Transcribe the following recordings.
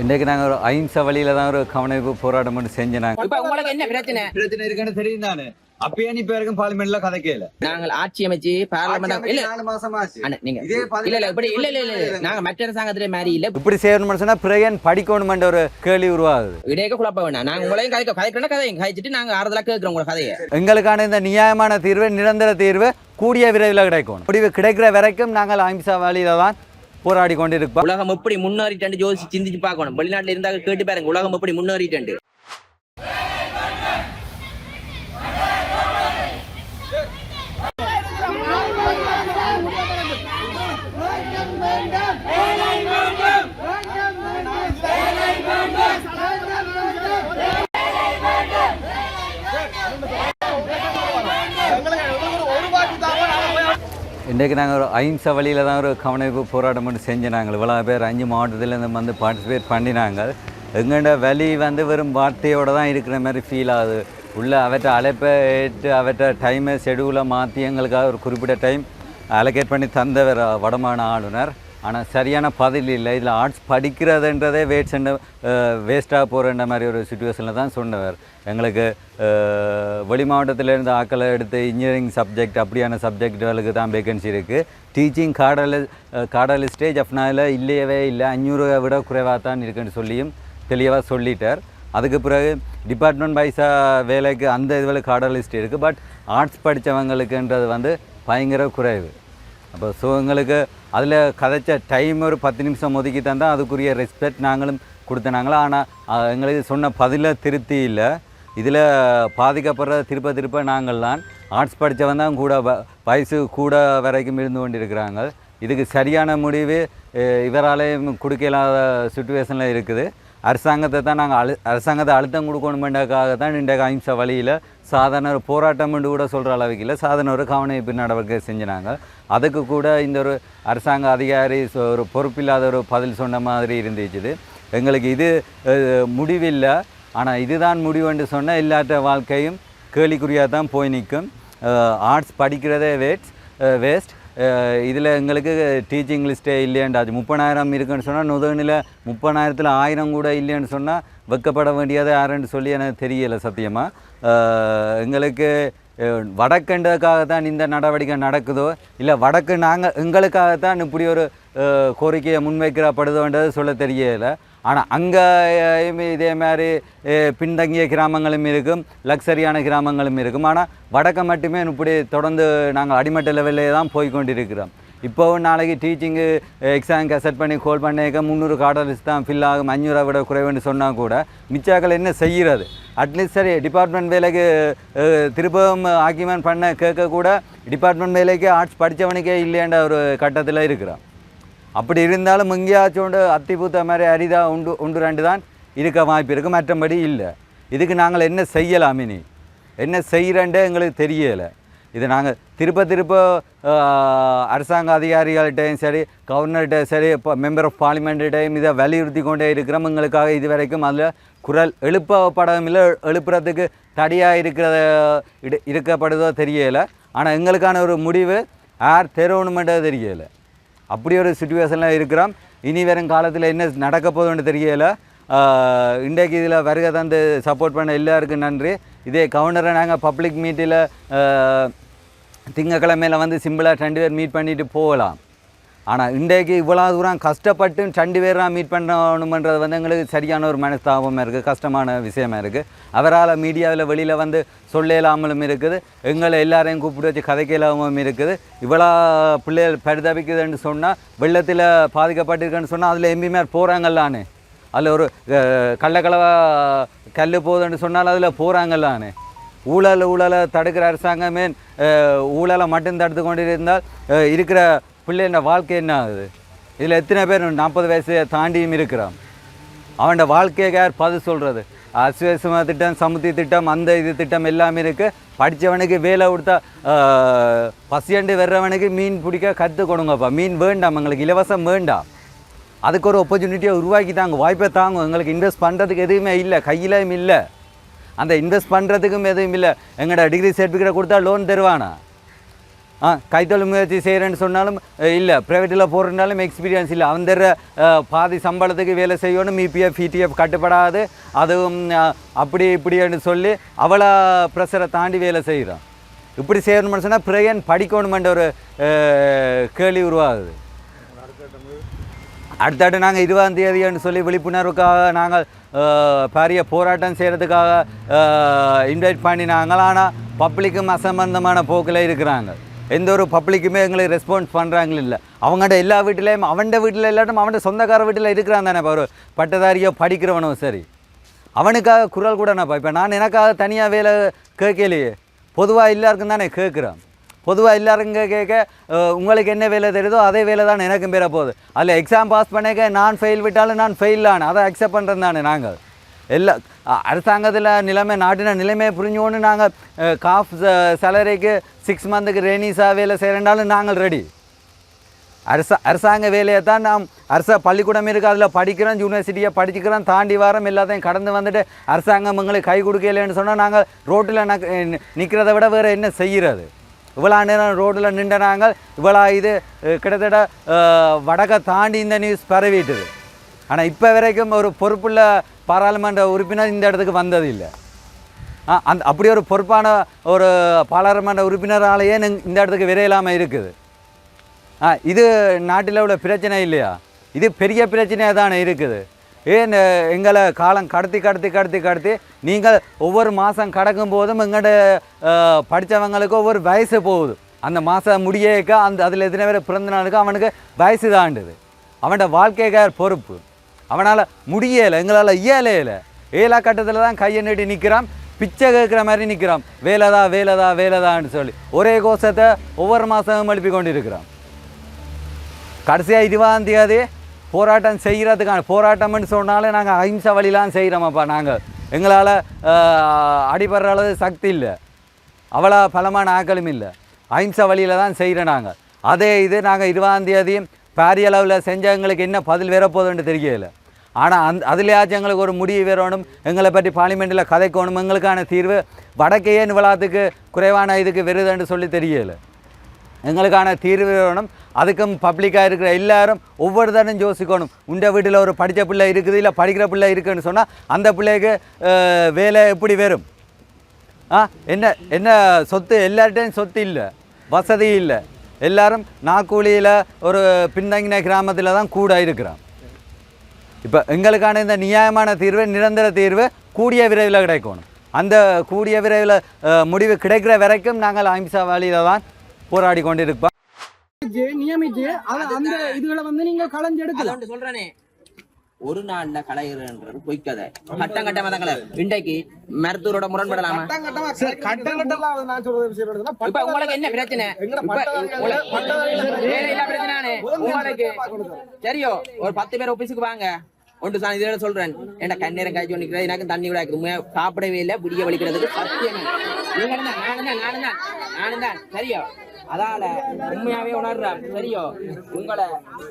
இன்றைக்கு நாங்கள் ஒரு அஹிம்சை வழியில தான் ஒரு கவனிப்பு போராட்டம் மட்டும் செஞ்சோம் இப்ப உங்களுக்கு என்ன பிரச்சனை? பிரச்சனை இருக்குன்னு தெரியும் தானே. அப்பயே நீ இப்ப வரைக்கும் பார்லிமெண்ட்ல கதைக்கல நாங்கள் ஆட்சி அமைச்சு பார்லமெண்ட் இல்ல நாலு மாசம் ஆச்சு. நீங்க இல்ல இல்ல இப்படி இல்ல இல்ல இல்ல நாங்க மற்ற அரசாங்கத்திலே மாதிரி இல்ல. இப்படி செய்யணும்னு சொன்னா பிரயன் படிக்கணுமென்ற ஒரு கேள்வி உருவாகுது. இடையே குழப்ப வேணாம். நாங்க உங்களையும் கதைக்க கதைக்கிறோம் கதையும் கதைச்சிட்டு நாங்க ஆறுதலா கேட்கிறோம் உங்க கதையை. எங்களுக்கான இந்த நியாயமான தீர்வு நிரந்தர தீர்வு கூடிய விரைவில் கிடைக்கும் முடிவு கிடைக்கிற வரைக்கும் நாங்கள் அஹிம்சா வழியில தான் போராடி கொண்டிருக்கும் உலகம் எப்படி முன்னேறிட்டு ஜோதிச்சு சிந்திச்சு பார்க்கணும். வெளிநாட்டுல இருந்தா கேட்டு பாருங்க உலகம் எப்படி முன்னேறிட்டு இன்றைக்கு நாங்கள் ஒரு அஹிம்சை வழியில தான் ஒரு கவனிப்பு போராட்டம் மட்டும் செஞ்சினாங்க. இவ்வளோ பேர் அஞ்சு மாவட்டத்துலேருந்து வந்து பார்ட்டிசிபேட் பண்ணினாங்க. எங்கள்ட வழி வந்து வெறும் வார்த்தையோடு தான் இருக்கிற மாதிரி ஃபீல் ஆகுது. உள்ள அவற்றை அழைப்பை ஏற்று அவற்றை டைமை ஷெடியூலை மாற்றி எங்களுக்காக ஒரு குறிப்பிட்ட டைம் அலோகேட் பண்ணி தந்தவர் வடமான ஆளுநர். ஆனால் சரியான பதில் இல்லை. இதில் ஆர்ட்ஸ் படிக்கிறதுன்றதே வேஸ்ட் வேஸ்ட்டாக போகிறன்ற மாதிரி ஒரு சுச்சுவேஷனில் தான் சொன்னவர். எங்களுக்கு வெளி மாவட்டத்திலேருந்து ஆக்களை எடுத்து இன்ஜினியரிங் சப்ஜெக்ட் அப்படியான சப்ஜெக்டுகளுக்கு தான் வேகன்சி இருக்குது டீச்சிங் காடல் காடல் ஸ்டேஜ் அஃப்னாவில் இல்லையவே இல்லை. அஞ்சூறு விட குறைவாக தான் இருக்குன்னு சொல்லியும் தெளிவாக சொல்லிட்டார். அதுக்கு பிறகு டிபார்ட்மெண்ட் வைஸாக வேலைக்கு அந்த இதில் காடலிஸ்ட் இருக்குது பட் ஆர்ட்ஸ் படித்தவங்களுக்குன்றது வந்து பயங்கர குறைவு. அப்போ ஸோ எங்களுக்கு அதில் கதைச்ச டைம் ஒரு பத்து நிமிஷம் ஒதுக்கி தந்தால் அதுக்குரிய ரெஸ்பெக்ட் நாங்களும் கொடுத்தனாங்களா ஆனால் எங்களுக்கு சொன்ன பதில திருப்தி இல்லை. இதில் பாதிக்கப்படுற திருப்ப திருப்ப நாங்கள் தான் ஆர்ட்ஸ் படித்தவன் தான் கூட வ- வயசு கூட வரைக்கும் இருந்து கொண்டிருக்கிறாங்க. இதுக்கு சரியான முடிவு இவராலேயும் கொடுக்க இல்லாத சுச்சுவேஷனில் இருக்குது. அரசாங்கத்தை தான் நாங்கள் அழு அரசாங்கத்தை அழுத்தம் கொடுக்கணுமென்றக்காக தான் இன்றைக்கு அஹிம்சை வழியில் சாதாரண ஒரு என்று கூட சொல்கிற அளவுக்கு இல்லை. சாதாரண ஒரு கவனிப்பு நடவடிக்கை செஞ்சினாங்க. அதுக்கு கூட இந்த ஒரு அரசாங்க அதிகாரி ஒரு பொறுப்பில்லாத ஒரு பதில் சொன்ன மாதிரி இருந்துச்சுது. எங்களுக்கு இது முடிவில்லை. ஆனால் இதுதான் முடிவுன்னு சொன்னால் இல்லாத வாழ்க்கையும் கேலிக்குறியாக தான் போய் நிற்கும். ஆர்ட்ஸ் படிக்கிறதே வேஸ்ட் வேஸ்ட் இதில் எங்களுக்கு டீச்சிங் லிஸ்ட்டே இல்லையாண்டாச்சு. முப்பதாயிரம் இருக்குன்னு சொன்னால் நுதனில் முப்பதாயிரத்தில் ஆயிரம் கூட இல்லைன்னு சொன்னால் வெக்கப்பட வேண்டியது யாருன்னு சொல்லி எனக்கு தெரியலை சத்தியமாக எங்களுக்கு வடக்குன்றதுக்காக தான் இந்த நடவடிக்கை நடக்குதோ இல்லை வடக்கு நாங்கள் எங்களுக்காகத்தான் இப்படி ஒரு கோரிக்கையை முன்வைக்கிறப்படுதோன்றது சொல்ல தெரியலை. ஆனால் அங்கேயும் இதே மாதிரி பின்தங்கிய கிராமங்களும் இருக்கும் லக்ஸரியான கிராமங்களும் இருக்கும். ஆனால் வடக்க மட்டுமே இப்படி தொடர்ந்து நாங்கள் அடிமட்ட லெவல்லே தான் போய் கொண்டிருக்கிறோம் இப்போவும் நாளைக்கு டீச்சிங்கு எக்ஸாம்க்கு அசெட் பண்ணி கோல் பண்ணிக்க முந்நூறு கார்டர்ஸ் தான் ஃபில் ஆகும் அஞ்சூறு விட குறைவுன்னு சொன்னால் கூட மிச்சாக்கள் என்ன செய்கிறது? அட்லீஸ்ட் சரி டிபார்ட்மெண்ட் வேலைக்கு திருப்பவும் திரும்பவும் ஆக்கியமெண்ட் பண்ண கேட்க கூட டிபார்ட்மெண்ட் வேலைக்கு ஆர்ட்ஸ் படித்தவனுக்கே இல்லைன்ற ஒரு கட்டத்தில் இருக்கிறான் அப்படி இருந்தாலும் எங்கேயாச்சும் உண்டு அத்திபூத்த மாதிரி அரிதாக உண்டு உண்டு ரெண்டு தான் இருக்க வாய்ப்பு இருக்குது மற்றபடி இல்லை. இதுக்கு நாங்கள் என்ன செய்யலாம் இனி? என்ன செய்கிறேன்ட்டு எங்களுக்கு தெரியலை. இது நாங்கள் திருப்ப திருப்ப அரசாங்க அதிகாரிகள்கிட்டையும் சரி கவர்னர்கிட்ட சரி இப்போ மெம்பர் ஆஃப் பார்லிமெண்ட்டையும் இதை வலியுறுத்தி கொண்டே இருக்கிறோம். எங்களுக்காக இது வரைக்கும் அதில் குரல் எழுப்பப்படவும் இல்லை. எழுப்புறதுக்கு தடியாக இருக்கிறத இடு இருக்கப்படுதோ தெரியலை. ஆனால் எங்களுக்கான ஒரு முடிவு யார் தெருவணுமென்றது தெரியலை. அப்படி ஒரு சுச்சுவேஷனில் இருக்கிறோம் இனி வரும் காலத்தில் என்ன நடக்க போகுதுன்னு தெரியல. இன்றைக்கு இதில் வருகை தந்து சப்போர்ட் பண்ண எல்லாருக்கும் நன்றி. இதே கவுண்டரை நாங்கள் பப்ளிக் மீட்டில் திங்கக்கிழமையில் வந்து சிம்பிளாக ரெண்டு பேர் மீட் பண்ணிட்டு போகலாம். ஆனால் இன்றைக்கு இவ்வளோ தூரம் கஷ்டப்பட்டு ரெண்டு பேராக மீட் பண்ணணுமன்றது வந்து எங்களுக்கு சரியான ஒரு மனஸ்தாபமாக இருக்குது கஷ்டமான விஷயமா இருக்குது அவரால் மீடியாவில் வெளியில் வந்து சொல்ல இல்லாமலும் இருக்குது. எங்களை எல்லாரையும் கூப்பிட்டு வச்சு கதைக்க இல்லாமலும் இருக்குது. இவ்வளோ பிள்ளைகள் பரிதபிக்குதுன்னு சொன்னால் வெள்ளத்தில் பாதிக்கப்பட்டிருக்குன்னு சொன்னால் அதில் எம்பிமார் போகிறாங்கல்லானே அதில் ஒரு அஹ், கல் போகுதுன்னு சொன்னால் அதில் போகிறாங்கல்லானே ஊழல் ஊழலை தடுக்கிற அரசாங்கமே ஊழலை மட்டும் தடுத்து கொண்டிருந்தால் இருக்கிற பிள்ளை என்ன வாழ்க்கை என்ன ஆகுது? இதில் எத்தனை பேர் நாற்பது வயசு தாண்டியும் இருக்கிறான். அவனோட வாழ்க்கையை யார் பதில் சொல்கிறது அசுவசம திட்டம் சமுத்தி திட்டம் அந்த இது திட்டம் எல்லாமே இருக்குது படித்தவனுக்கு வேலை கொடுத்தா பசியண்டு வர்றவனுக்கு மீன் பிடிக்க கற்றுக் கொடுங்கப்பா. மீன் வேண்டாம் எங்களுக்கு இலவசம் வேண்டாம். அதுக்கு ஒரு ஆப்பர்ச்சுனிட்டியை உருவாக்கி தாங்க வாய்ப்பை தாங்க. எங்களுக்கு இன்வெஸ்ட் பண்ணுறதுக்கு எதுவுமே இல்லை கையிலையும் இல்லை. அந்த இன்வெஸ்ட் பண்ணுறதுக்கும் எதுவும் இல்லை. எங்களோட டிகிரி சர்டிஃபிகேட் கொடுத்தா லோன் தருவானா? ஆ கைத்தொழில் முயற்சி செய்கிறேன்னு சொன்னாலும் இல்லை. ப்ரைவேட்டில் போகிறனாலும் எக்ஸ்பீரியன்ஸ் இல்லை. அந்த பாதி சம்பளத்துக்கு வேலை செய்யணும். இபிஎஃப் இடிஎஃப் கட்டுப்படாது. அதுவும் அப்படி இப்படின்னு சொல்லி அவ்வளோ ப்ரெஷரை தாண்டி வேலை செய்கிறோம் இப்படி செய்யணும்னு சொன்னால் பிரையன் படிக்கணுமென்ற ஒரு கேள்வி உருவாகுது. அடுத்தடுத்து நாங்கள் இருபதாம் தேதின்னு சொல்லி விழிப்புணர்வுக்காக நாங்கள் அஹ், பெரிய போராட்டம் செய்கிறதுக்காக இன்வைட் பண்ணினாங்கள் ஆனால் பப்ளிக்கும் அசம்பந்தமான போக்கில் இருக்கிறாங்க. எந்த ஒரு பப்ளிக்குமே எங்களுக்கு ரெஸ்பான்ஸ் பண்ணுறாங்களே இல்லை. அவங்கள்ட்ட எல்லா வீட்டிலையும் அவன்ட வீட்டில் இல்லாட்டும் அவன்ட சொந்தக்கார வீட்டில் இருக்கிறான் தானே இப்போ ஒரு பட்டதாரியோ படிக்கிறவனோ சரி. அவனுக்காக குரல் கூட நான் இப்போ நான் எனக்காக தனியாக வேலை கேட்கலையே. பொதுவாக எல்லாருக்கும் தானே கேட்குறேன். பொதுவாக எல்லாரும் கேட்க உங்களுக்கு என்ன வேலை தெரியுதோ அதே வேலை தான் எனக்கும் பேர போகுது அதில் எக்ஸாம் பாஸ் பண்ணிக்க நான் ஃபெயில் விட்டாலும் நான் ஃபெயில் ஆனேன். அதை அக்செப்ட் பண்ணுறது தானே நாங்கள். எல்லா அரசாங்கத்தில் நிலைமை நாட்டின நிலைமையை புரிஞ்சோன்னு நாங்கள் காஃப் சேலரிக்கு சிக்ஸ் மந்த்துக்கு ரெனிஸாக வேலை செய்கிறனாலும் நாங்கள் ரெடி அரசா அரசாங்க வேலையை தான் நாம் அரச பள்ளிக்கூடம் இருக்குது அதில் படிக்கிறோம் யூனிவர்சிட்டியை படிச்சுக்கிறோம் தாண்டி வாரம் எல்லாத்தையும் கடந்து வந்துட்டு அரசாங்கம் எங்களுக்கு கை கொடுக்கலன்னு சொன்னால் நாங்கள் ரோட்டில் நிற்கிறத விட வேறு என்ன செய்கிறது இவ்வளோ நேரம் ரோட்டில் நின்ற நாங்கள் இவ்வளோ இது கிட்டத்தட்ட வடக்கை தாண்டி இந்த நியூஸ் பரவிட்டுது. ஆனால் இப்போ வரைக்கும் ஒரு பொறுப்புள்ள பாராளுமன்ற உறுப்பினர் இந்த இடத்துக்கு வந்ததில்லை இல்லை. அந்த அப்படி ஒரு பொறுப்பான ஒரு பாராளுமன்ற உறுப்பினராலேயே இந்த இடத்துக்கு விரையிலாமல் இருக்குது. ஆ இது நாட்டில் உள்ள பிரச்சனை இல்லையா? இது பெரிய பிரச்சனையாக தானே இருக்குது. ஏன் எங்களை காலம் கடத்தி கடத்தி கடத்தி கடத்தி நீங்கள் ஒவ்வொரு மாதம் கடக்கும் போதும் எங்கள்ட படித்தவங்களுக்கு ஒவ்வொரு வயசு போகுது. அந்த மாதம் முடியக்க அந்த அதில் எத்தனை பேர் பிறந்த நாளுக்கு அவனுக்கு வயசு தாண்டுது. அவன்கிட்ட வாழ்க்கைக்கார் பொறுப்பு. அவனால் முடியலை எங்களால் இயலையில ஏலா கட்டத்தில் தான் கையை நீட்டி நிற்கிறான் பிச்சை கேட்குற மாதிரி நிற்கிறான் வேலைதா வேலைதா வேலைதான்னு சொல்லி. ஒரே கோஷத்தை ஒவ்வொரு மாதமும் எழுப்பி கொண்டு இருக்கிறான் கடைசியாக இதுவாக தேதி போராட்டம் செய்கிறதுக்கான போராட்டம்னு சொன்னாலே நாங்கள் அஹிம்சை வழிலாம் செய்கிறோமாப்பா நாங்கள் எங்களால் அடிபடுற அளவு சக்தி இல்லை. அவ்வளோ பலமான ஆக்களும் இல்லை. அஹிம்சா வழியில் தான் செய்கிறோம் நாங்கள் அதே இது நாங்கள் இருபதாம் பாரிய அளவில் செஞ்சால் எங்களுக்கு என்ன பதில் வரப்போகுதுன்னு தெரியல. ஆனால் அந் அதுலேயாச்சும் எங்களுக்கு ஒரு முடிவு வரணும். எங்களை பற்றி பார்லிமெண்ட்டில் கதைக்கணும். எங்களுக்கான தீர்வு வடக்கே நிவலாத்துக்கு குறைவான இதுக்கு வருதுன்னு சொல்லி தெரியலை. எங்களுக்கான தீர்வு வேணும் அதுக்கும் பப்ளிக்காக இருக்கிற எல்லாரும் ஒவ்வொரு தரம் யோசிக்கணும். உண்ட வீட்டில் ஒரு படித்த பிள்ளை இருக்குது இல்லை படிக்கிற பிள்ளை இருக்குதுன்னு சொன்னால் அந்த பிள்ளைக்கு வேலை எப்படி வரும்? ஆ என்ன என்ன சொத்து? எல்லார்ட்டையும் சொத்து இல்லை. வசதி இல்லை. எல்லாரும் நாக்கூலியில் ஒரு பின்தங்கின கிராமத்தில் தான் கூட இருக்கிறோம் இப்போ எங்களுக்கான இந்த நியாயமான தீர்வு நிரந்தர தீர்வு கூடிய விரைவில் கிடைக்கணும். அந்த கூடிய விரைவில் முடிவு கிடைக்கிற வரைக்கும் நாங்கள் அஹிம்சா வழியில் தான் போராடி கொண்டிருப்போம். நியமிச்சு, அந்த இதுகளை வந்து நீங்க களைஞ்செடுக்கலாம் சொல்றானே. ஒரு நாள்ல கலைகிறன்றது பொய்க்கதை. கட்டம் கட்டமா தான் கலை. இன்றைக்கு மருத்துவரோட முரண்படலாமா? இப்ப உங்களுக்கு என்ன பிரச்சனை? உங்களுக்கு சரியோ ஒரு பத்து பேர் ஆபீஸுக்கு வாங்க. ஒன்று சாணி இதோட சொல்றேன். என்ன கண்ணீரம் காய்ச்சி நிக்கிறது எனக்கு தண்ணி கூட உண்மையா சாப்பிடவே இல்லை புடிய வலிக்கிறதுக்கு சத்தியம். நானும் தான் நானும் தான் நானும் தான். சரியோ அதால உண்மையாவே உணர்றேன் சரியோ? உங்களை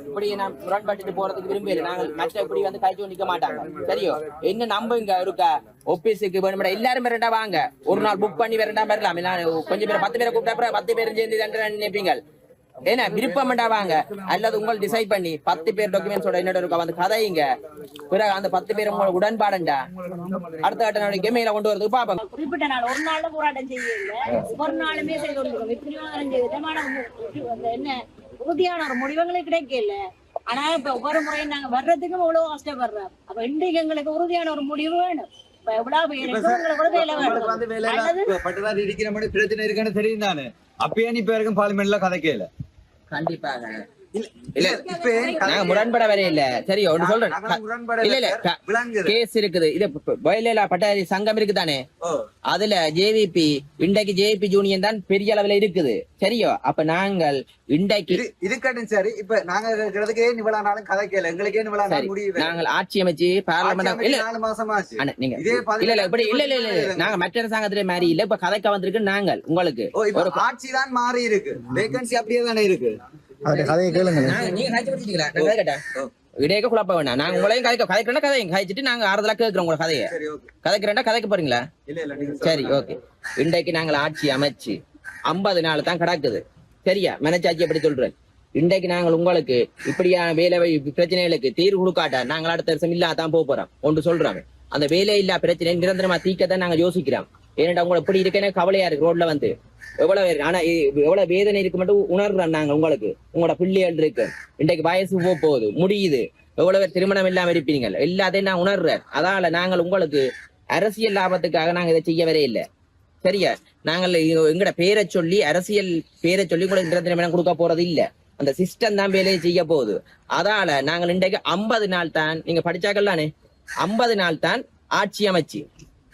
இப்படி நான் முரண்பட்டு போறதுக்கு விரும்பல நாங்கள் மற்ற இப்படி வந்து காய்ச்சி நிக்க மாட்டாங்க. சரியோ? என்ன நம்புங்க இருக்கா? ஆபீஸுக்கு வேணும்டா எல்லாரும் வேறண்டா வாங்க. ஒரு நாள் புக் பண்ணி வேறண்டா வரலாம். நான் கொஞ்சம் பேர் பத்து பேரை கூப்பிட்டா பத்து பேரும் சேர்ந்து நினைப்பீங்க. ஏன்னா விருப்பம்டா வாங்க. அல்லது உங்கள் டிசைட் பண்ணி பத்து பேர் டாக்குமெண்ட்ஸோட என்னோட இருக்கா வந்து கதையுங்க பிறகு அந்த பத்து பேர் உங்களோட உடன்பாடுண்டா? அடுத்த கட்ட நடவடிக்கை மேல கொண்டு வரதுக்கு பாப்போம். குறிப்பிட்ட நாள் ஒரு நாள்ல போராட்டம் செய்யல ஒரு நாளுமே செய்து கொண்டிருக்கோம். விதமான என்ன உறுதியான ஒரு முடிவுகளே கிடைக்கல. ஆனா இப்ப ஒவ்வொரு முறையும் நாங்க வர்றதுக்கும் இவ்வளவு கஷ்டப்படுறோம். அப்ப இன்றைக்கு எங்களுக்கு உறுதியான ஒரு முடிவு வேணும். பிரச்சனை இருக்குன்னு தெரியும் தானே? அப்பயே நீ பேருக்கும் பார்லிமெண்ட்ல கதை கேளு கண்டிப்பாக. இல்ல இப்ப நாங்க முரண்பட வரைய இல்ல. சரி ஒன்று சொல்றேன். இல்ல இல்ல க- விளங்குது கேஸ் இருக்குது. இது வயலேல பட்டாரி சங்கம் இருக்குதானே? அதுல ஜேவிபி இன்றைக்கு ஜேபி யூனியன் தான் பெரிய அளவுல இருக்குது. சரியோ? அப்ப நாங்கள் இன்றைக்கு இருக்கட்டும் சரி. இப்ப நாங்க இருக்கிறதுக்கு இவ்வளவு நாளும் கதைக்கல எங்களுக்கு ஏன் இவ்வளவு நாள் முடிவு நாங்கள் ஆட்சி அமைச்சு பார்லமெண்ட் இல்ல நாலு அண்ணா, நீங்க இல்ல இல்ல இப்படி இல்ல இல்ல இல்ல. நாங்க மற்ற அரசாங்கத்திலே மாதிரி இல்ல. இப்ப கதைக்க வந்திருக்கு நாங்கள் உங்களுக்கு. ஒரு ஆட்சி தான் மாறி இருக்கு வேகன்சி அப்படியே தானே இருக்கு. கதையை கேளுங்க கதை இடையக்க குழப்ப வேணாம். நாங்க உங்களையும் கதைக்க கதைக்கிறேன்னா கதைங்க கதைச்சிட்டு நாங்க ஆறுதலா கேட்கிறோம் உங்க கதையை. சரி ஓகே. கதைக்கிறேன்டா கதைக்க போறீங்களா? இல்ல இல்ல நீங்க சரி ஓகே. இன்றைக்கு நாங்கள் ஆட்சி அமைச்சு ஐம்பது நாள் தான் கிடக்குது. சரியா? மனச்சாட்சி எப்படி சொல்றேன்? இன்றைக்கு நாங்கள் உங்களுக்கு இப்படியான வேலை வாய்ப்பு பிரச்சனைகளுக்கு தீர்வு கொடுக்காட்டா நாங்கள் அடுத்த வருஷம் இல்லாதான் போக போறோம். ஒன்று சொல்றாங்க அந்த வேலை இல்லா பிரச்சனை நிரந்தரமா தீக்கத்தான் நாங்க யோசிக்கிறோம். ஏன்னா உங்களை இப்படி இருக்கேன்னு கவலையா இருக்கு ரோட்ல வந்து. எவ்வளவு ஆனா எவ்வளவு வேதனை இருக்கு மட்டும் உணர்றோம் நாங்க உங்களுக்கு. உங்களோட பிள்ளைகள் இருக்கு. இன்றைக்கு வயசு போக போகுது முடியுது. எவ்வளவு பேர் திருமணம் இல்லாம இருப்பீங்க எல்லாத்தையும் நான் உணர்றேன். அதால நாங்கள் உங்களுக்கு அரசியல் லாபத்துக்காக நாங்க இதை செய்யவே இல்லை. சரியா? நாங்கள் எங்கட பேரை சொல்லி அரசியல் பேரை சொல்லி கூட திருமணம் கொடுக்க போறது இல்ல. அந்த சிஸ்டம் தான் வேலையை செய்ய போகுது. அதால நாங்கள் இன்றைக்கு ஐம்பது நாள் தான் நீங்க படிச்சாக்கல்லானே ஐம்பது நாள் தான் ஆட்சி அமைச்சு.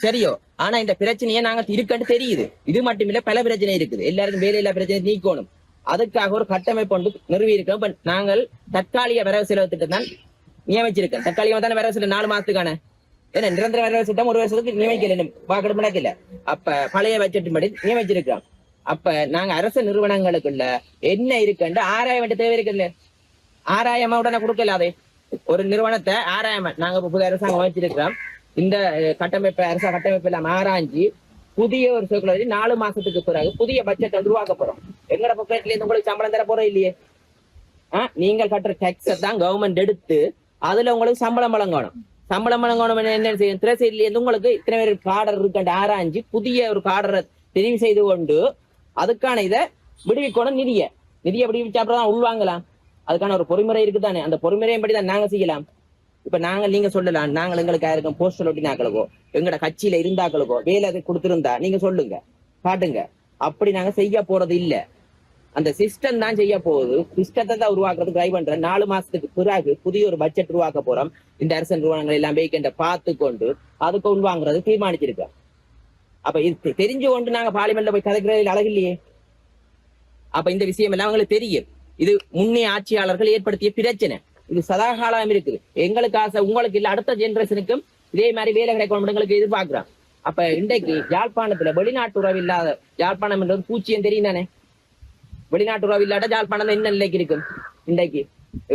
சரியோ? ஆனா இந்த பிரச்சனையை நாங்க இருக்கன்னு தெரியுது. இது மட்டுமில்ல பல பிரச்சனை இருக்குது. எல்லாருக்கும் வேலையில்லா பிரச்சனை நீக்கணும். அதுக்காக ஒரு கட்டமைப்பு ஒன்று நிறுவி இருக்கோம் நாங்கள் தற்காலிக வரவு செலவு திட்டம் தான் நியமிச்சிருக்கோம் தற்காலிகமா தானே வரவு செலவு? நாலு மாசத்துக்கான. ஏன்னா நிரந்தர வரவு திட்டம் ஒரு வருஷத்துக்கு நியமிக்கல வாக்கெடுப்பு நடக்கல. அப்ப பழைய பட்ஜெட் படி நியமிச்சிருக்கோம் அப்ப நாங்க அரசு நிறுவனங்களுக்குள்ள என்ன இருக்குன்னு ஆராய வேண்டிய தேவை இருக்குல்ல? ஆராயமா உடனே கொடுக்கல அதை. ஒரு நிறுவனத்தை ஆராயமா. நாங்க புது அரசாங்கம் வச்சிருக்கிறோம் இந்த கட்டமைப்பை கட்டமைப்பு அரச கட்டமைப்புல எல்லாம் ஆராய்ஞ்சி புதிய ஒரு சர்க்குலரி நாலு மாசத்துக்கு பிறகு புதிய பட்ஜெட் உருவாக்க போறோம். எங்கட பக்கத்துல இருந்து உங்களுக்கு சம்பளம் தர போறோம் இல்லையே? ஆஹ் நீங்கள் கட்டுற டேக்ஸை தான் கவர்மெண்ட் எடுத்து அதுல உங்களுக்கு சம்பளம் வழங்கணும். சம்பளம் வழங்கணும் என்ன செய்யும் திரைசைட்ல இருந்து உங்களுக்கு இத்தனை பேர் காடர் இருக்கண்டு ஆராய்ஞ்சு புதிய ஒரு காடரை தெரிவு செய்து கொண்டு அதுக்கான இதை விடுவிக்கணும் நிதியை. நிதியை விடுவிச்சா அப்புறம் தான் உள்வாங்கலாம். அதுக்கான ஒரு பொறிமுறை இருக்குதானே? அந்த பொறிமுறையின் படி தான் நாங்க செய்யலாம். இப்ப நாங்க நீங்க சொல்லலாம் நாங்கள் எங்களுக்கு யாருக்கும் போஸ்டல் ஒட்டினாக்களுக்கோ எங்கட கட்சியில இருந்தாக்களுக்கோ வேலை அது கொடுத்திருந்தா நீங்க சொல்லுங்க காட்டுங்க. அப்படி நாங்க செய்ய போறது இல்ல. அந்த சிஸ்டம் தான் செய்ய போகுது. சிஸ்டத்தை தான் உருவாக்குறது ட்ரை பண்றேன். நாலு மாசத்துக்கு பிறகு புதிய ஒரு பட்ஜெட் உருவாக்க போறோம். இந்த அரசு நிறுவனங்கள் எல்லாம் வேக்கண்ட பார்த்து கொண்டு அதுக்கு உள்வாங்குறது தீர்மானிச்சிருக்கோம் அப்ப இது தெரிஞ்சு கொண்டு நாங்க பார்லிமெண்ட்ல போய் கதைக்கிறதில் அழகு இல்லையே அப்ப இந்த விஷயம் எல்லாம் அவங்களுக்கு தெரியும். இது முன்னே ஆட்சியாளர்கள் ஏற்படுத்திய பிரச்சனை. இது சதாகாலம் இருக்குது. எங்களுக்கு ஆசை உங்களுக்கு இல்ல அடுத்த ஜெனரேஷனுக்கும் இதே மாதிரி வேலை கிடைக்கணும் எங்களுக்கு எதிர்பார்க்கிறோம். அப்ப இன்றைக்கு யாழ்ப்பாணத்துல வெளிநாட்டு உறவு இல்லாத யாழ்ப்பாணம் என்றது பூச்சியம் தெரியும் தானே? வெளிநாட்டு உறவு இல்லாட்ட யாழ்ப்பாணம் என்ன நிலைக்கு இருக்கும்? இன்றைக்கு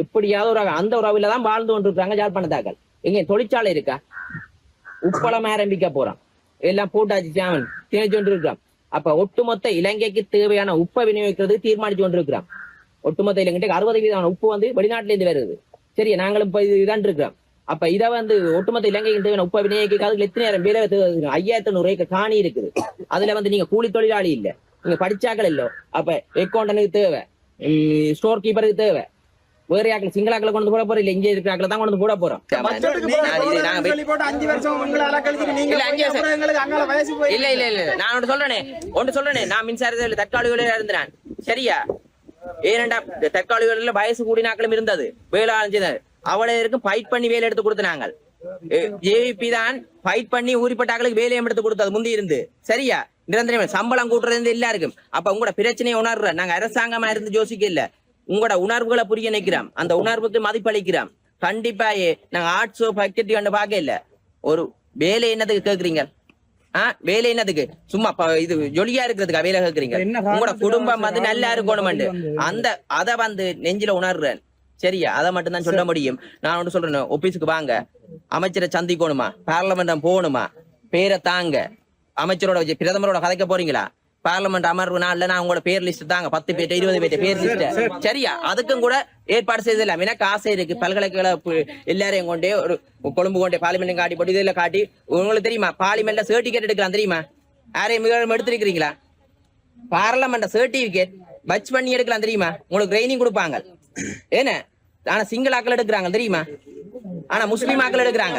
எப்படியாவது ஒரு அந்த உறவுல தான் வாழ்ந்து கொண்டிருக்காங்க யாழ்ப்பாணத்தாக்கள் எங்க தொழிற்சாலை இருக்கா? உப்பளம் ஆரம்பிக்க போறான் எல்லாம் போட்டாச்சு சாமன் திணிச்சு கொண்டிருக்கிறான் அப்ப ஒட்டுமொத்த இலங்கைக்கு தேவையான உப்பை விநியோகிக்கிறது தீர்மானிச்சு கொண்டிருக்கிறான் ஒட்டுமொத்த இலங்கைக்கு அறுபது வீதமான உப்பு வந்து வெளிநாட்டுல இருந்து வருது. சரி நாங்களும் இப்ப இது இதான் இருக்கிறோம். அப்ப இதை வந்து ஒட்டுமொத்த இலங்கைக்கு தேவையான உப்பை விநியோகிக்கிறதுக்கு எத்தனை நேரம் வேலை தேவை? ஐயாயிரத்தி ஐநூறு ஏக்கர் காணி இருக்குது. அதுல வந்து நீங்க கூலி தொழிலாளி இல்ல. நீங்க படிச்சாக்கள் இல்ல. அப்ப அக்கௌண்டனுக்கு தேவை. ஸ்டோர் கீப்பருக்கு தேவை. வேற யாக்கள் சிங்களாக்களை கொண்டு போட போறோம் இல்ல இங்க இருக்கிறாக்களை தான் கொண்டு போட போறோம். இல்ல, இல்ல இல்ல இல்ல. நான் ஒன்று சொல்றேனே. ஒன்று சொல்றேனே. நான் மின்சாரத்தில் தற்காலிக இருந்தேன் சரியா? ஏனண்டா தற்காலிகளில் வயசு கூடினாக்களும் இருந்தது. வேலை அழிஞ்சது அவளை இருக்கும் ஃபைட் பண்ணி வேலை எடுத்து கொடுத்தாங்க ஜேவிபி தான் ஃபைட் பண்ணி ஊறிப்பட்டாக்களுக்கு வேலையும் எடுத்து கொடுத்தது முந்தி இருந்து. சரியா? நிரந்தரம் சம்பளம் கூட்டுறது எல்லாருக்கும். அப்ப உங்களோட பிரச்சனையை உணர்ற நாங்க அரசாங்கமா இருந்து யோசிக்க இல்ல உங்களோட உணர்வுகளை புரிய நினைக்கிறோம். அந்த உணர்வுக்கு மதிப்பளிக்கிறோம் கண்டிப்பா ஏ- நாங்க ஆர்ட்ஸோ பக்கெட் கண்டு பார்க்க இல்ல ஒரு வேலை என்னதுக்கு கேக்குறீங்க? ஆ வேலை என்னதுக்கு? சும்மா இது ஜொலியா இருக்கிறதுக்கு வேலை கேக்குறீங்க? உங்களோட குடும்பம் வந்து நல்லா வந்து- அந்த அத வந்து நெஞ்சில உணர்றேன். சரியா? அதை மட்டும் தான் சொல்ல முடியும். நான் ஒன்று சொல்றேன் ஆபீஸுக்கு வாங்க. அமைச்சரை சந்திக்கணுமா? பார்லமெண்டம் போகணுமா? பேரை தாங்க. அமைச்சரோட பிரதமரோட கதைக்க போறீங்களா? பார்லமெண்ட் அமர்வு நாள்ல நான் உங்களோட பேர் லிஸ்ட் தாங்க. பத்து பேர் இருபது பேர் பேர் லிஸ்ட் சரியா? அதுக்கும் கூட ஏற்பாடு செய்திடலாம் எனக்கு ஆசை இருக்கு. பல்கலைக்கழக எல்லாரையும் கொண்டே ஒரு கொழும்பு கொண்டே பார்லிமெண்ட் காட்டி போட்டு இதில் காட்டி உங்களுக்கு தெரியுமா? பார்லிமெண்ட்ல சர்டிபிகேட் எடுக்கலாம் தெரியுமா? யாரையும் மிக எடுத்திருக்கிறீங்களா? பார்லமெண்ட் சர்டிபிகேட் பட்ச் பண்ணி எடுக்கலாம் தெரியுமா? உங்களுக்கு ட்ரைனிங் கொடுப்பாங்க. என்ன ஆனா சிங்கிள் ஆக்கள் எடுக்கிறாங்க தெரியுமா? ஆனா முஸ்லீம் ஆக்கள் எடுக்கிறாங்க.